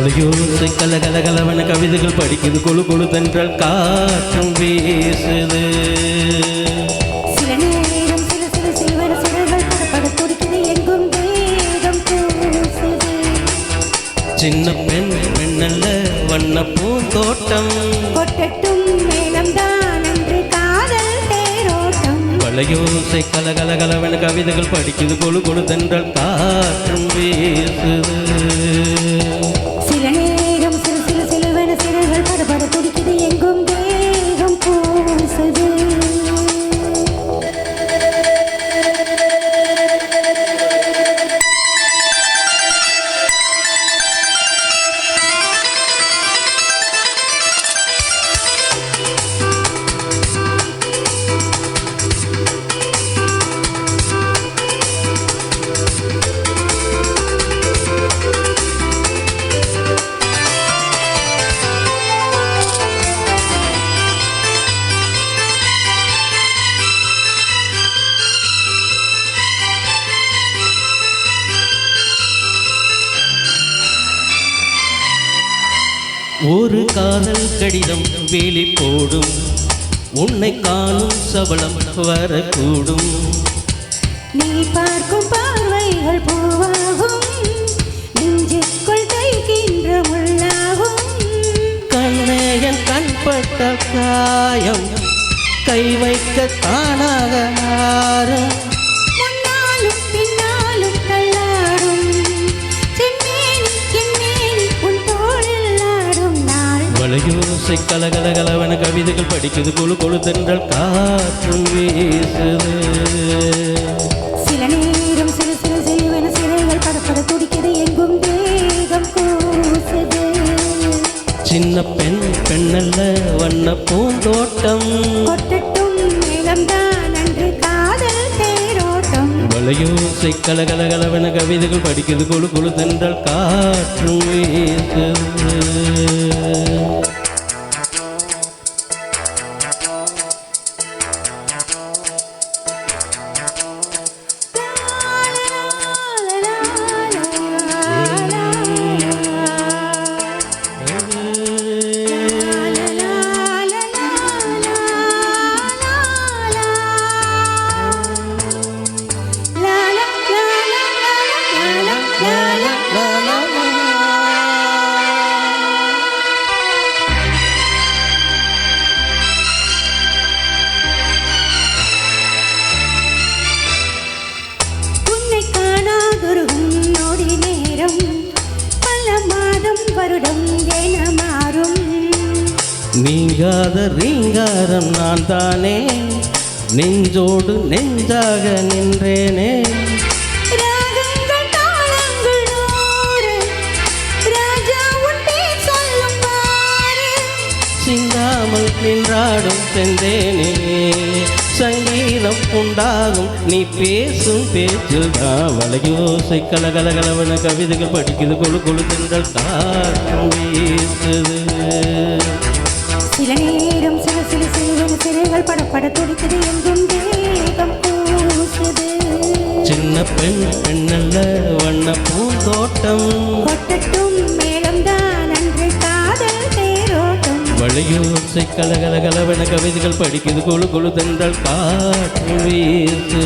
வளையோசை கல கல கலவன கவிதைகள் படிக்குது. கொழு கொழு தென்றல் காற்றும் வீசுது. சின்ன பெண் பெண்ணல்ல வண்ண பூந்தோட்டம் கொட்டட்டும் மேளம்தான் அன்று காதல் தேரோட்டம். வளையோசை கல கல கலவன கவிதைகள் படிக்குது. கொழு கொழு தென்றல் காற்றும் வீசுது. ஒரு காதல் கடிதம் வேலி போடும். உன்னை காணும் சபலம் வரக்கூடும். நீ பார்க்கும் பார்வைகள் பூவாகும். நெஞ்சுக்குள் தைக்கின்ற முள்ளாகும். கண்ணேயன் கண்பட்ட காயம் கை வைக்க தானாக ஆறும் வளையோசை கலகல கலவன கவிதைகள் படிக்குது. கொழு கொழு தென்றல் காற்றும் வீசுது. சில நேரம் சில சில சிலுவன சிறைகள் படப்பட துடிக்குது எங்கும் வேகம் கூசுது. சின்ன பெண் பெண்ணல்ல வண்ண பூந்தோட்டம். கொட்டட்டும் மேளம்தான் அன்று காதல் தேரோட்டம். வளையோசை கலகல கலவன கவிதைகள் படிக்குது. கொழு கொழு தென்றல் காற்றும் வீசுது. வருடம் என மாறும் நீங்காத ரீங்காரம் நான் தானே நெஞ்சோடு நெஞ்சாக நின்றேனே. சிந்தாமல் நின்றாடும் செந்தேனே. சங்கீதம் உண்டாகும் நீ பேசும் பேச்சில் தான் வளையோசை. கலகல கலவன கவிதைகள் படிக்குது. கொழு கொழு தென்றல் காற்றும் வீசுது. சில நேரம் சில சில சிறுவன சிறைகள் படப்பட துடிக்குது எங்கும் வேகம் பூசுது சின்ன பெண் பெண்ணல்ல வண்ண பூந்தோட்டம். கொட்டட்டும் தேரோட்டம் வளையோசை கலகல கலவன கவிதைகள் படிக்கிறது கொழு கொழு தென்றல் காற்று வீசு